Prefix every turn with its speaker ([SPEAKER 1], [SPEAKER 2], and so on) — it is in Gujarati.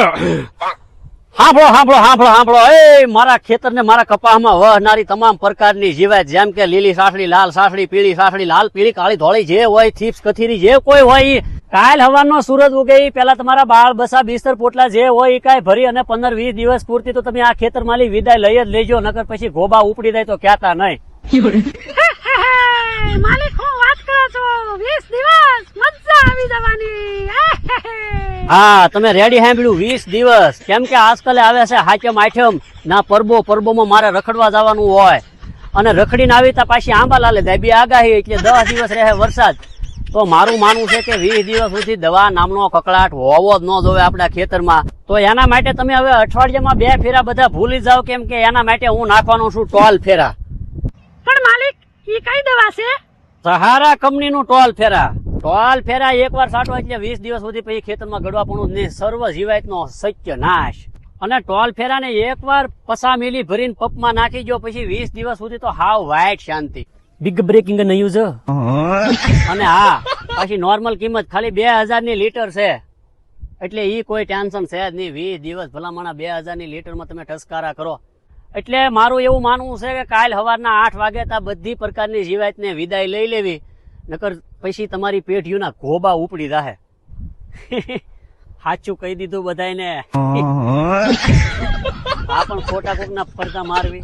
[SPEAKER 1] સાંભળો હાંભળો હાંભળો હાંભળો. એ, મારા ખેતર ને મારા કપાસમાં વહનારી તમામ પ્રકારની જીવાત, જેમ કે લીલી સાસડી, લાલ સાસડી, પીળી સાસડી, લાલ, પીળી, કાળી ધોળી જે હોય થીપ્સ કથીરી જે કોઈ હોય કાલ હવાનો સૂરજ ઉગે પેલા તમારા બાળ બસા, બિસ્તર પોટલા જે હોય એ કાંઈ ભરી અને પંદર, વીસ દિવસ પૂરતી તો તમે આ ખેતર માલી વિદાય લઈ જ લેજો, નકર પછી ગોબા ઉપડી જાય તો ક્યાતા નહીં.
[SPEAKER 2] માલિક હું વાત કરો છો વીસ દિવસ મજા આવી જવાની
[SPEAKER 1] હા તમે રેડી સાંભળ્યું? વીસ દિવસ. કેમ કે આજકાલે આવે છે હાચમ આઠમ. ના પરબો પરબોમાં મારે રખડવા જવાનું હોય. અને રખડીને આવી તા પાછી આંબા લાલે દાબી આગાહી એટલે દસ દિવસ રહે વરસાદ. તો મારું માનવું છે કે વીસ દિવસ સુધી દવા નામનો કકડાટ હોવો જ ન જોવે આપણા ખેતરમાં. તો એના માટે તમે હવે અઠવાડિયામાં બે ફેરા બધા ભૂલી જાઓ કેમ કે એના માટે હું નાખવાનો છું ટોલ ફેરા.
[SPEAKER 2] પણ માલિક એ કઈ દવા છે?
[SPEAKER 1] સહારા કંપનીનું ટોલ ફેરા. ટોલ ફેરા એકવાર સાટો એટલે વીસ દિવસ સુધી પછી ખેતરમાં ગડવા પણ ને સર્વ જીવાતનો સત્ય નાશ. અને ટોલ ફેરાને એકવાર પસા મિલી ભરીને પપમાં નાખી જો પછી વીસ દિવસ સુધી તો હાવ વાઇટ શાંતિ. બિગ બ્રેકિંગ ન્યૂઝ અને હા પછી નોર્મલ કિંમત ખાલી બે હજારની લીટર છે. એટલે ઈ કોઈ ટેન્શન છે જ નહીં. વીસ દિવસ ભલામણા બે હજારની લીટરમાં તમે ટસકારા કરો. એટલે મારું એવું માનવું છે કે કાલ સવારના આઠ વાગે તા બધી પ્રકારની જીવાતને વિદાય લઈ લેવી. નકર પછી તમારી પેઢીઓના ગોબા ઉપડી જાહે. સાચું કહી દીધું બધાયને. આ પણ ખોટા કોકના ફરતા મારવી.